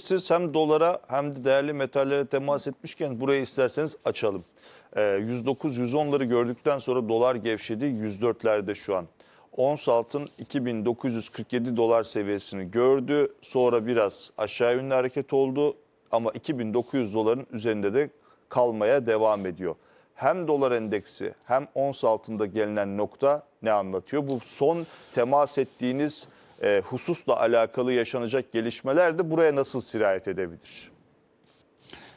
Siz hem dolara hem de değerli metallere temas etmişken burayı isterseniz açalım. Ee, 109-110'ları gördükten sonra dolar gevşedi 104'lerde şu an. Ons altın 2947 dolar seviyesini gördü. Sonra biraz aşağı yönlü hareket oldu ama 2900 doların üzerinde de kalmaya devam ediyor. Hem dolar endeksi hem ons altında gelinen nokta ne anlatıyor? Bu son temas ettiğiniz e, hususla alakalı yaşanacak gelişmeler de buraya nasıl sirayet edebilir?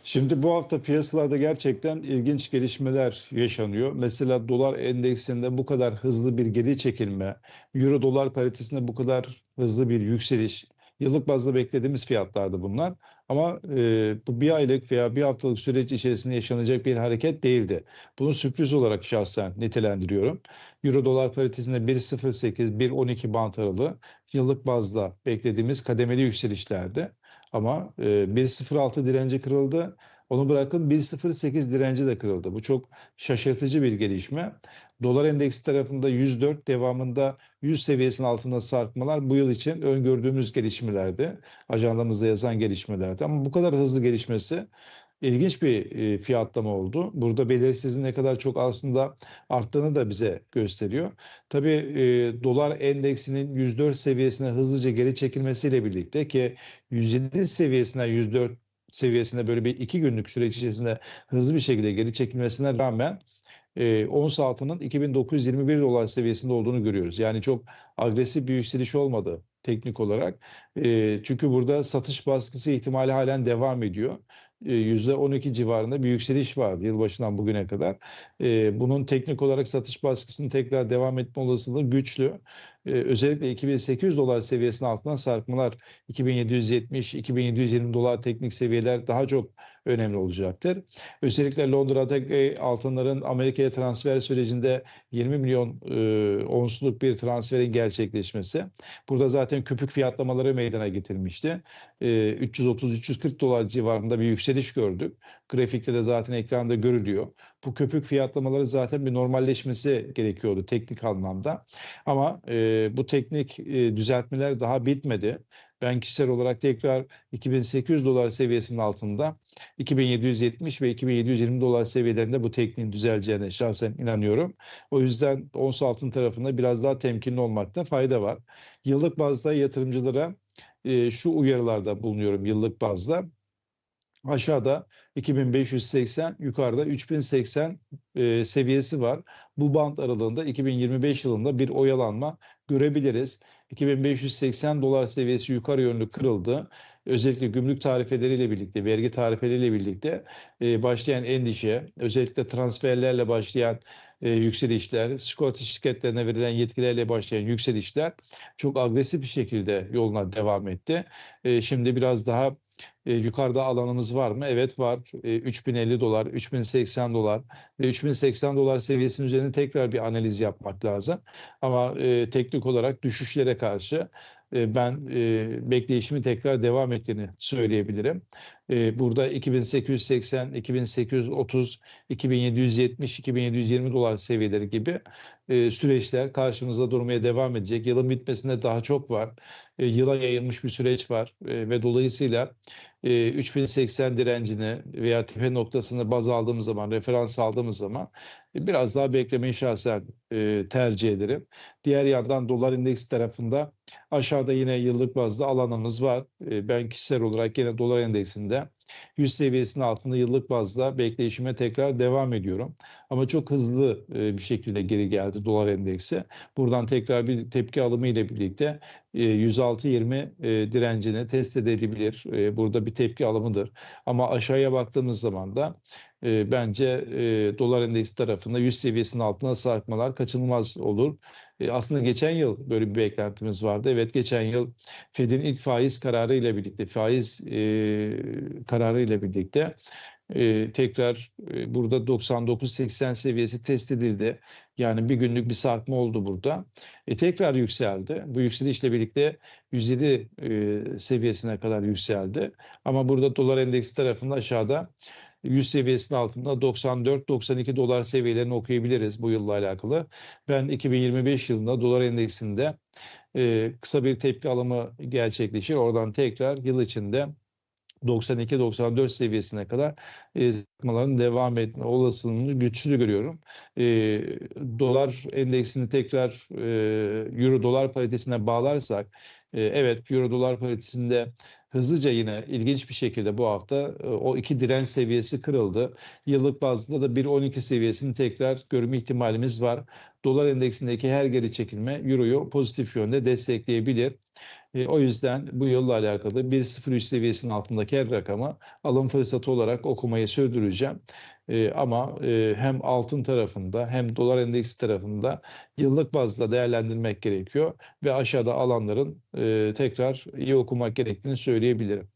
Şimdi bu hafta piyasalarda gerçekten ilginç gelişmeler yaşanıyor. Mesela dolar endeksinde bu kadar hızlı bir geri çekilme, euro dolar paritesinde bu kadar hızlı bir yükseliş, yıllık bazda beklediğimiz fiyatlardı bunlar. Ama e, bu bir aylık veya bir haftalık süreç içerisinde yaşanacak bir hareket değildi. Bunu sürpriz olarak şahsen nitelendiriyorum. Euro dolar paritesinde 1.08, 1.12 bant aralığı yıllık bazda beklediğimiz kademeli yükselişlerdi. Ama e, 1.06 direnci kırıldı. Onu bırakın 1.08 direnci de kırıldı. Bu çok şaşırtıcı bir gelişme. Dolar endeksi tarafında 104 devamında 100 seviyesinin altında sarkmalar bu yıl için öngördüğümüz gelişmelerdi. Ajandamızda yazan gelişmelerdi. Ama bu kadar hızlı gelişmesi ilginç bir e, fiyatlama oldu. Burada belirsizliğin ne kadar çok aslında arttığını da bize gösteriyor. Tabii e, dolar endeksinin 104 seviyesine hızlıca geri çekilmesiyle birlikte ki 107 seviyesinden 104 seviyesine böyle bir iki günlük süreç içerisinde hızlı bir şekilde geri çekilmesine rağmen e, ons altının 2921 dolar seviyesinde olduğunu görüyoruz. Yani çok agresif bir yükseliş olmadı teknik olarak. E, çünkü burada satış baskısı ihtimali halen devam ediyor. E, %12 civarında bir yükseliş vardı yılbaşından bugüne kadar. E, bunun teknik olarak satış baskısının tekrar devam etme olasılığı güçlü. E, özellikle 2800 dolar seviyesinin altına sarkmalar 2770-2720 dolar teknik seviyeler daha çok önemli olacaktır. Özellikle Londra'daki altınların Amerika'ya transfer sürecinde 20 milyon e, onsluk bir transferin gerçekleşmesi. Burada zaten köpük fiyatlamaları meydana getirmişti. E, 330-340 dolar civarında bir yükseliş gördük. Grafikte de zaten ekranda görülüyor. Bu köpük fiyatlamaları zaten bir normalleşmesi gerekiyordu teknik anlamda. Ama e, bu teknik e, düzeltmeler daha bitmedi. Ben kişisel olarak tekrar 2800 dolar seviyesinin altında 2770 ve 2720 dolar seviyelerinde bu tekniğin düzeleceğine şahsen inanıyorum. O yüzden ons altın tarafında biraz daha temkinli olmakta fayda var. Yıllık bazda yatırımcılara e, şu uyarılarda bulunuyorum yıllık bazda. Aşağıda 2580, yukarıda 3080 e, seviyesi var. Bu band aralığında 2025 yılında bir oyalanma görebiliriz. 2580 dolar seviyesi yukarı yönlü kırıldı. Özellikle gümrük tarifeleriyle birlikte, vergi tarifeleriyle birlikte e, başlayan endişe, özellikle transferlerle başlayan e, yükselişler, sigorta şirketlerine verilen yetkilerle başlayan yükselişler çok agresif bir şekilde yoluna devam etti. E, şimdi biraz daha e, yukarıda alanımız var mı? Evet var. E, 3050 dolar, 3080 dolar ve 3080 dolar seviyesinin üzerine tekrar bir analiz yapmak lazım. Ama e, teknik olarak düşüşlere karşı e, ben e, bekleyişimi tekrar devam ettiğini söyleyebilirim. E, burada 2880, 2830, 2770, 2720 dolar seviyeleri gibi e, süreçler karşımızda durmaya devam edecek. Yılın bitmesinde daha çok var. E, yıla yayılmış bir süreç var e, ve dolayısıyla e, 3080 direncini veya tepe noktasını baz aldığımız zaman, referans aldığımız zaman biraz daha beklemeyi şahsen tercih ederim. Diğer yandan dolar endeksi tarafında aşağıda yine yıllık bazda alanımız var. Ben kişisel olarak yine dolar endeksinde 100 seviyesinin altında yıllık bazda bekleyişime tekrar devam ediyorum. Ama çok hızlı e, bir şekilde geri geldi dolar endeksi. Buradan tekrar bir tepki alımı ile birlikte e, 106.20 e, direncini test edebilir. E, burada bir tepki alımıdır. Ama aşağıya baktığımız zaman da e, bence e, dolar endeksi tarafında 100 seviyesinin altına sarkmalar kaçınılmaz olur. E, aslında geçen yıl böyle bir beklentimiz vardı. Evet geçen yıl Fed'in ilk faiz kararı ile birlikte faiz e, kararı ile birlikte e, tekrar e, burada 99-80 seviyesi test edildi. Yani bir günlük bir sarkma oldu burada. E, tekrar yükseldi. Bu yükselişle birlikte 107 e, seviyesine kadar yükseldi. Ama burada dolar endeksi tarafında aşağıda 100 seviyesinin altında 94-92 dolar seviyelerini okuyabiliriz bu yılla alakalı. Ben 2025 yılında dolar endeksinde kısa bir tepki alımı gerçekleşir. Oradan tekrar yıl içinde 92-94 seviyesine kadar e, zıplamaların devam etme olasılığını güçlü görüyorum. E, dolar endeksini tekrar e, euro dolar paritesine bağlarsak e, evet euro dolar paritesinde hızlıca yine ilginç bir şekilde bu hafta e, o iki direnç seviyesi kırıldı. Yıllık bazda da 1.12 seviyesini tekrar görme ihtimalimiz var. Dolar endeksindeki her geri çekilme Euro'yu pozitif yönde destekleyebilir. E, o yüzden bu yılla alakalı 1.03 seviyesinin altındaki her rakamı alım fırsatı olarak okumayı sürdüreceğim. E, ama e, hem altın tarafında hem dolar endeksi tarafında yıllık bazda değerlendirmek gerekiyor ve aşağıda alanların e, tekrar iyi okumak gerektiğini söyleyebilirim.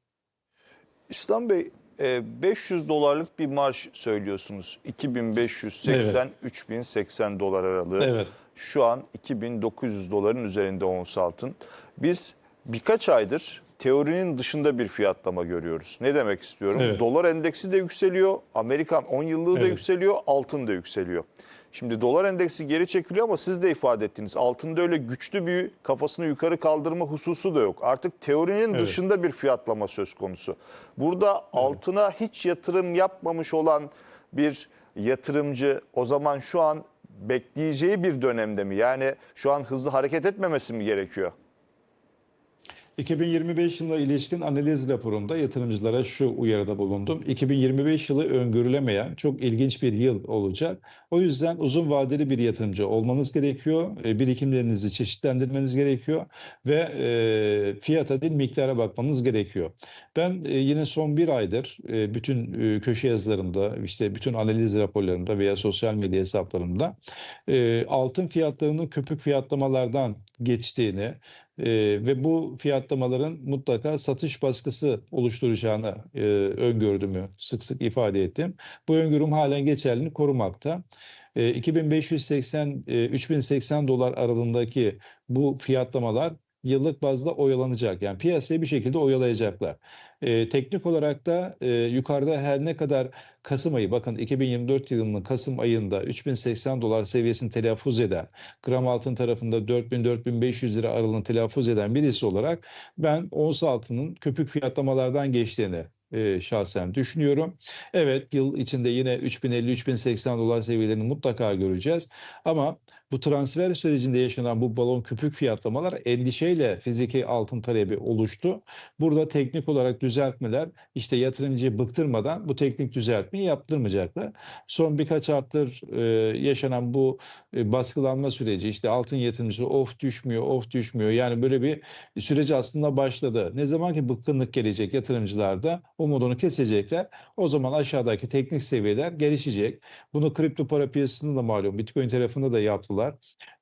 İslam Bey e, 500 dolarlık bir marş söylüyorsunuz. 2580-3080 dolar aralığı. Evet. Şu an 2900 doların üzerinde ons altın. Biz birkaç aydır teorinin dışında bir fiyatlama görüyoruz. Ne demek istiyorum? Evet. Dolar endeksi de yükseliyor, Amerikan 10 yıllığı da Evet. yükseliyor, altın da yükseliyor. Şimdi dolar endeksi geri çekiliyor ama siz de ifade ettiniz. Altında öyle güçlü bir kafasını yukarı kaldırma hususu da yok. Artık teorinin Evet. dışında bir fiyatlama söz konusu. Burada altına hiç yatırım yapmamış olan bir yatırımcı o zaman şu an bekleyeceği bir dönemde mi? Yani şu an hızlı hareket etmemesi mi gerekiyor? 2025 yılına ilişkin analiz raporunda yatırımcılara şu uyarıda bulundum. 2025 yılı öngörülemeyen çok ilginç bir yıl olacak. O yüzden uzun vadeli bir yatırımcı olmanız gerekiyor. E, Birikimlerinizi çeşitlendirmeniz gerekiyor ve e, fiyata değil miktara bakmanız gerekiyor. Ben e, yine son bir aydır bütün köşe yazılarımda, işte bütün analiz raporlarımda veya sosyal medya hesaplarımda altın fiyatlarının köpük fiyatlamalardan geçtiğini, ee, ve bu fiyatlamaların mutlaka satış baskısı oluşturacağını e, öngördüğümü sık sık ifade ettim. Bu öngörüm halen geçerliliğini korumakta. E, 2580 e, 3080 dolar aralığındaki bu fiyatlamalar yıllık bazda oyalanacak. Yani piyasayı bir şekilde oyalayacaklar. E, teknik olarak da e, yukarıda her ne kadar Kasım ayı bakın 2024 yılının Kasım ayında 3080 dolar seviyesini telaffuz eden gram altın tarafında 4000-4500 lira aralığını telaffuz eden birisi olarak ben ons altının köpük fiyatlamalardan geçtiğini e, şahsen düşünüyorum. Evet yıl içinde yine 3050-3080 dolar seviyelerini mutlaka göreceğiz. Ama bu transfer sürecinde yaşanan bu balon köpük fiyatlamalar endişeyle fiziki altın talebi oluştu. Burada teknik olarak düzeltmeler işte yatırımcıyı bıktırmadan bu teknik düzeltmeyi yaptırmayacaklar. Son birkaç haftadır e, yaşanan bu e, baskılanma süreci işte altın yatırımcısı of düşmüyor of düşmüyor yani böyle bir süreci aslında başladı. Ne zaman ki bıkkınlık gelecek yatırımcılarda umudunu kesecekler o zaman aşağıdaki teknik seviyeler gelişecek. Bunu kripto para piyasasında da malum Bitcoin tarafında da yaptılar.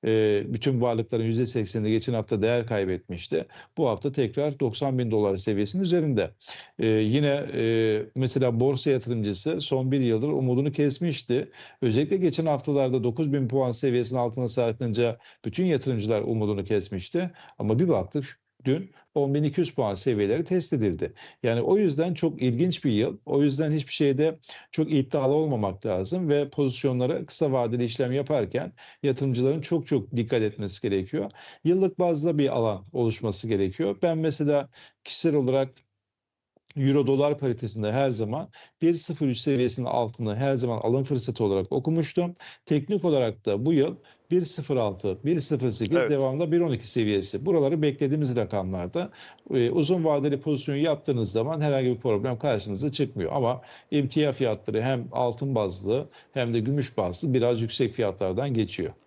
E, bütün varlıkların %80'i geçen hafta değer kaybetmişti. Bu hafta tekrar 90 bin dolar seviyesinin üzerinde. E, yine e, mesela borsa yatırımcısı son bir yıldır umudunu kesmişti. Özellikle geçen haftalarda 9 bin puan seviyesinin altına sarkınca bütün yatırımcılar umudunu kesmişti. Ama bir baktık dün 10.200 puan seviyeleri test edildi. Yani o yüzden çok ilginç bir yıl. O yüzden hiçbir şeyde çok iddialı olmamak lazım ve pozisyonlara kısa vadeli işlem yaparken yatırımcıların çok çok dikkat etmesi gerekiyor. Yıllık bazda bir alan oluşması gerekiyor. Ben mesela kişisel olarak Euro dolar paritesinde her zaman 1.03 seviyesinin altını her zaman alım fırsatı olarak okumuştum. Teknik olarak da bu yıl 1.06, 1.08 Evet. devamında 1.12 seviyesi. Buraları beklediğimiz rakamlarda. Ee, uzun vadeli pozisyonu yaptığınız zaman herhangi bir problem karşınıza çıkmıyor. Ama emtia fiyatları hem altın bazlı hem de gümüş bazlı biraz yüksek fiyatlardan geçiyor.